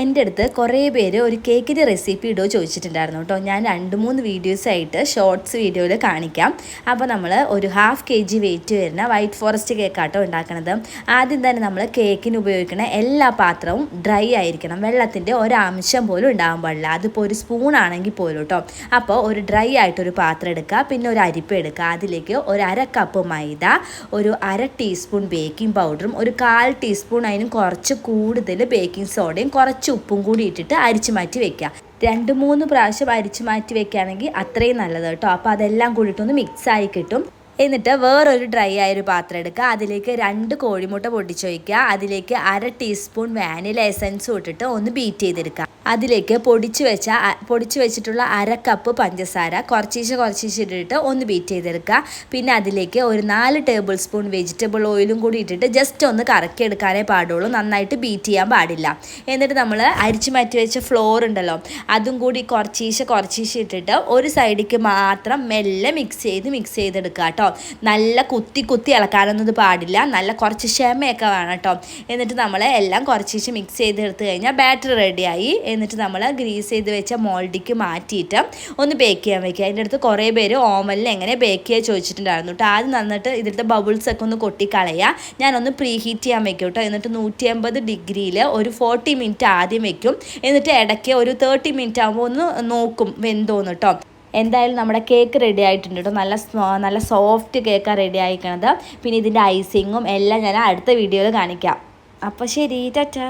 എന്റെ അടുത്ത് കുറേ പേര് ഒരു കേക്കിന്റെ റെസിപ്പി ഇടുമോ ചോദിച്ചിട്ടുണ്ടായിരുന്നു കേട്ടോ. ഞാൻ രണ്ട് മൂന്ന് വീഡിയോസ് ആയിട്ട് ഷോർട്സ് വീഡിയോയിൽ കാണിക്കാം. അപ്പോൾ നമ്മൾ ഒരു ഹാഫ് കെ ജി വെയിറ്റ് വരുന്ന വൈറ്റ് ഫോറസ്റ്റ് കേക്കാട്ടോ ഉണ്ടാക്കണത്. ആദ്യം തന്നെ നമ്മൾ കേക്കിന് ഉപയോഗിക്കുന്ന എല്ലാ പാത്രവും ഡ്രൈ ആയിരിക്കണം. വെള്ളത്തിന്റെ ഒരംശം പോലും ഉണ്ടാകാൻ പാടില്ല. അതിപ്പോൾ ഒരു സ്പൂൺ ആണെങ്കിൽ പോലും കേട്ടോ അപ്പോൾ ഒരു ഡ്രൈ ആയിട്ടൊരു പാത്രം എടുക്കുക. പിന്നെ ഒരു അരിപ്പ എടുക്കുക. അതിലേക്ക് ഒരു അര കപ്പ് മൈദ ഒരു അര ടീസ്പൂൺ ബേക്കിംഗ് പൗഡറും ഒരു കാൽ ടീസ്പൂൺ അതിനും കുറച്ച് കൂടുതൽ ബേക്കിംഗ് സോഡയും കുറച്ച് ഉപ്പും കൂടി ഇട്ടിട്ട് അരിച്ചു മാറ്റി വെക്കുക. രണ്ട് മൂന്ന് പ്രാവശ്യം അരിച്ചു മാറ്റി വെക്കുകയാണെങ്കിൽ അത്രയും നല്ലത് കേട്ടോ. അപ്പോൾ അതെല്ലാം കൂടിയിട്ടൊന്ന് മിക്സ് ആയി കിട്ടും. എന്നിട്ട് വേറൊരു ഡ്രൈ ആയൊരു പാത്രം എടുക്കുക. അതിലേക്ക് രണ്ട് കോഴിമുട്ട പൊട്ടിച്ച് വയ്ക്കുക അതിലേക്ക് അര ടീസ്പൂൺ വാനില എസൻസ് ഇട്ടിട്ട് ഒന്ന് ബീറ്റ് ചെയ്തെടുക്കുക. അതിലേക്ക് പൊടിച്ചു വെച്ച പൊടിച്ച് വെച്ചിട്ടുള്ള അര കപ്പ് പഞ്ചസാര കുറച്ചീശ കുറച്ചീശ ഇട്ടിട്ട് ഒന്ന് ബീറ്റ് ചെയ്തെടുക്കുക. പിന്നെ അതിലേക്ക് ഒരു നാല് ടേബിൾ സ്പൂൺ വെജിറ്റബിൾ ഓയിലും കൂടി ഇട്ടിട്ട് ജസ്റ്റ് ഒന്ന് കറക്കി എടുക്കാനേ പാടുള്ളൂ. നന്നായിട്ട് ബീറ്റ് ചെയ്യാൻ പാടില്ല. എന്നിട്ട് നമ്മൾ അരിച്ചു മാറ്റി വെച്ച ഫ്ലോർ ഉണ്ടല്ലോ അതും കൂടി കുറച്ചീശ കുറച്ചീശ ഇട്ടിട്ട് ഒരു സൈഡിലേക്ക് മാത്രം മെല്ലെ മിക്സ് ചെയ്ത് മിക്സ് ചെയ്തെടുക്കുക കേട്ടോ. നല്ല കുത്തി കുത്തി ഇളക്കാനൊന്നും പാടില്ല. നല്ല കുറച്ച് ക്ഷമയൊക്കെ വേണം കേട്ടോ. എന്നിട്ട് നമ്മൾ എല്ലാം കുറച്ച് മിക്സ് ചെയ്തെടുത്ത് കഴിഞ്ഞാൽ ബാറ്റർ റെഡിയായി എന്നിട്ട് നമ്മൾ ഗ്രീസ് ചെയ്ത് വെച്ച മോൾഡിക്ക് മാറ്റിയിട്ട് ഒന്ന് ബേക്ക് ചെയ്യാൻ വയ്ക്കുക അതിന്റെ അടുത്ത് കുറേ പേര് ഓമലിൽ എങ്ങനെ ബേക്ക് ചെയ്യാൻ ചോദിച്ചിട്ടുണ്ടായിരുന്നു കേട്ടോ. ആദ്യം നന്നിട്ട് ഇതിലത്തെ ബബിൾസ് ഒക്കെ ഒന്ന് കൊട്ടിക്കളയുക ഞാനൊന്ന് പ്രീ ഹീറ്റ് ചെയ്യാൻ വെക്കും കേട്ടോ. എന്നിട്ട് നൂറ്റി അമ്പത് ഡിഗ്രിയിൽ ഒരു ഫോർട്ടി മിനിറ്റ് ആദ്യം വെക്കും. എന്നിട്ട് ഇടയ്ക്ക് ഒരു തേർട്ടി മിനിറ്റ് ആകുമ്പോൾ ഒന്ന് നോക്കും വെന്തോന്ന് കേട്ടോ. എന്തായാലും നമ്മുടെ കേക്ക് റെഡി ആയിട്ടുണ്ട് കേട്ടോ നല്ല നല്ല സോഫ്റ്റ് കേക്കാണ് റെഡി ആയിക്കണത്. പിന്നെ ഇതിന്റെ ഐസിങ്ങും എല്ലാം ഞാൻ അടുത്ത വീഡിയോയിൽ കാണിക്കാം. അപ്പോൾ ശരി ടാറ്റാ.